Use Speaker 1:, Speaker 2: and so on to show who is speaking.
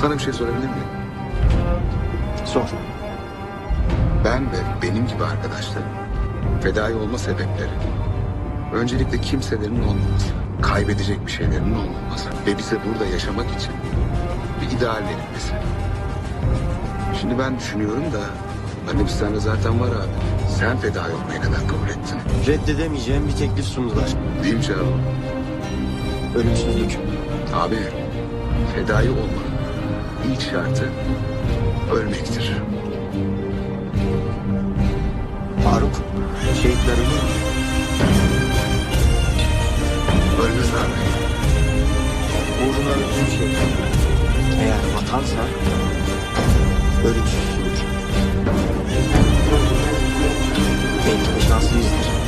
Speaker 1: Sana bir şey sorabilir miyim?
Speaker 2: Sor.
Speaker 1: Ben ve benim gibi arkadaşlarım fedai olma sebepleri öncelikle kimselerin olmaması, kaybedecek bir şeylerinin olmaması ve bize burada yaşamak için bir ideal verilmesi. Şimdi ben düşünüyorum da hani biz sende zaten var abi. Sen fedai olmaya kadar kabul ettin.
Speaker 2: Reddedemeyeceğim bir teklif sundular.
Speaker 1: Değil mi Çağrı?
Speaker 2: Ölümsüzlük.
Speaker 1: Abi fedai olmanın ilk şartı ölmektir.
Speaker 2: Faruk, şehitler ölür mü?
Speaker 1: Ölmezler mi?
Speaker 2: Uğruna öldüğüm şey. Eğer vatansa ölümsüzdür. Belki de şanslıyızdır.